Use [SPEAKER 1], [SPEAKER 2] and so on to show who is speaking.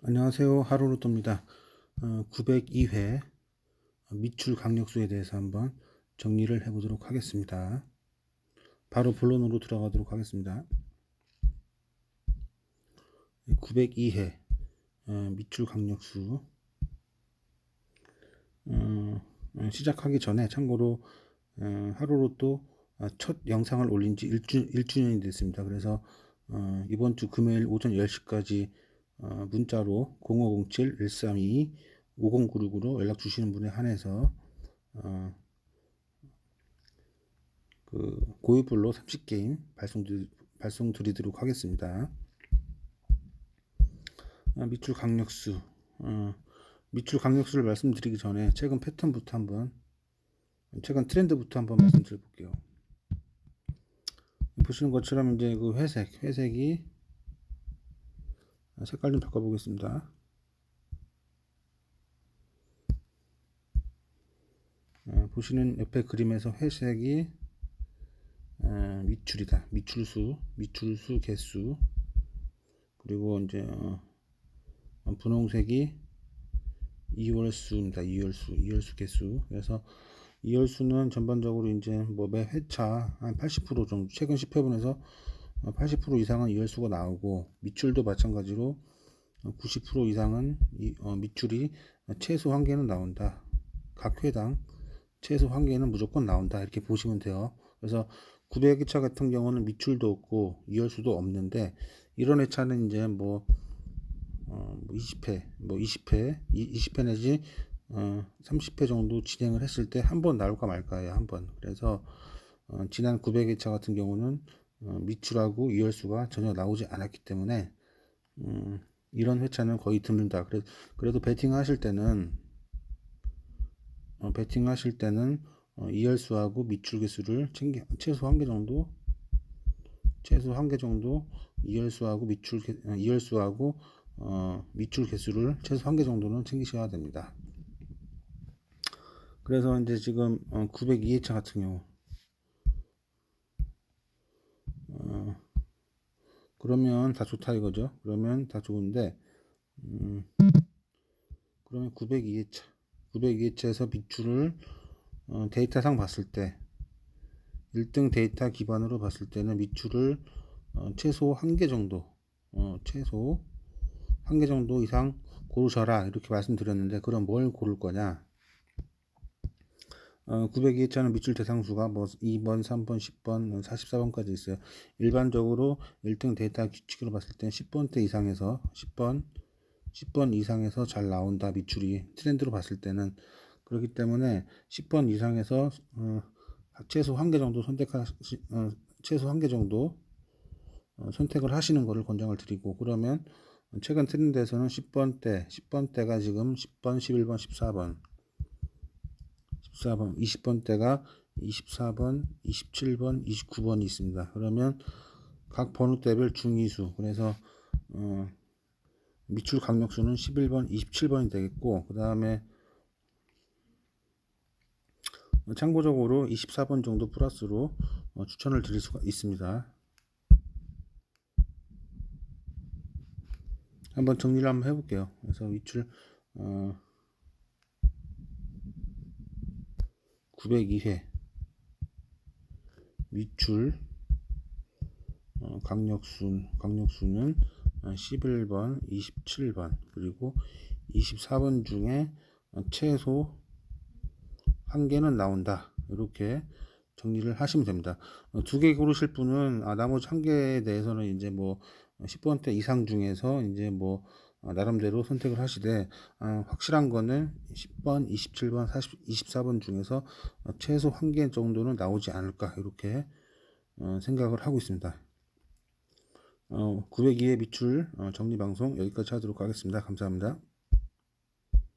[SPEAKER 1] 안녕하세요. 하루루또입니다. 어, 902회 미출 강력수에 대해서 한번 정리를 해 보도록 하겠습니다. 바로 본론으로 들어가도록 하겠습니다. 902회 어, 미출 강력수 어, 어, 시작하기 전에 참고로 어, 아, 첫 영상을 올린 지 1주, 1주년이 됐습니다. 그래서 어, 이번 주 금요일 오전 10시까지 어, 문자로 0507-132-5096으로 연락 주시는 분에 한해서 어, 그 고유별로 30게임 발송, 발송 드리도록 하겠습니다. 아, 밑줄 강력수 어, 밑줄 강력수를 말씀드리기 전에 최근 패턴부터 한번 최근 트렌드부터 한번 말씀드려 볼게요. 보시는 것처럼 이제 그 회색 회색이 색깔 좀 바꿔보겠습니다. 어, 보시는 옆에 그림에서 회색이 어, 밑줄이다. 밑줄수, 밑줄수 개수. 그리고 이제 어, 분홍색이 이월수입니다. 이월수, 이월수 개수. 그래서 이월수는 전반적으로 이제 뭐 매 회차 한 80% 정도, 최근 10회분에서 80% 이상은 이열수가 나오고 밑줄도 마찬가지로 90% 이상은 이, 어, 밑줄이 최소 한 개는 나온다. 각 회당 최소 한 개는 무조건 나온다. 이렇게 보시면 돼요. 그래서 900회차 같은 경우는 밑줄도 없고 이열수도 없는데 이런 회차는 이제 뭐, 어, 20회, 뭐 20회, 20회 내지 어, 30회 정도 진행을 했을 때 한 번 나올까 말까요. 한 번. 그래서 어, 지난 900회차 같은 경우는 어, 밑줄하고 이열수가 전혀 나오지 않았기 때문에 음, 이런 회차는 거의 드문다. 그래, 그래도 배팅 하실 때는 어, 배팅 하실 때는 어, 이열수하고 밑줄 개수를 챙겨 최소 한 개 정도 최소 한 개 정도 이열수하고 밑줄 개, 어, 이열수하고 어, 밑줄 개수를 최소 한 개 정도는 챙기셔야 됩니다. 그래서 이제 지금 어, 902회차 같은 경우 그러면 다 좋다 이거죠. 그러면 다 좋은데 음, 그러면 902회차 902회차에서 비출을 어, 데이터상 봤을 때 1등 데이터 기반으로 봤을 때는 밑줄을 어, 최소 한 개 정도 어, 최소 한 개 정도 이상 고르셔라 이렇게 말씀드렸는데 그럼 뭘 고를 거냐 어, 902회차는 밑줄 대상수가 뭐 2번, 3번, 10번, 44번까지 있어요. 일반적으로 1등 데이터 규칙으로 봤을 때 10번대 이상에서 10번, 10번 이상에서 잘 나온다 밑줄이 트렌드로 봤을 때는 그렇기 때문에 10번 이상에서 어, 최소 한 개 정도 선택하시 어, 최소 한 개 정도 어, 선택을 하시는 것을 권장을 드리고 그러면 최근 트렌드에서는 10번대, 10번대가 지금 10번, 11번, 14번 14번, 20번 대가 24번, 27번, 29번이 있습니다. 그러면 각 번호대별 중위수, 그래서 어, 밑줄 강력수는 11번, 27번이 되겠고, 그 다음에 참고적으로 24번 정도 플러스로 어, 추천을 드릴 수가 있습니다. 한번 정리를 한번 해볼게요. 그래서 밑줄 어, 902회 밑줄 어, 강력수 강력수는 11번, 27번 그리고 24번 중에 최소 한 개는 나온다. 이렇게 정리를 하시면 됩니다. 어, 두개 고르실 분은 아, 나머지 한 개에 대해서는 이제 뭐 10번대 이상 중에서 이제 뭐 어, 나름대로 선택을 하시되 어, 확실한 거는 10번, 27번, 40, 24번 중에서 어, 최소 한 개 정도는 나오지 않을까 이렇게 어, 생각을 하고 있습니다. 902의 밑줄 정리 방송 여기까지 하도록 하겠습니다. 감사합니다.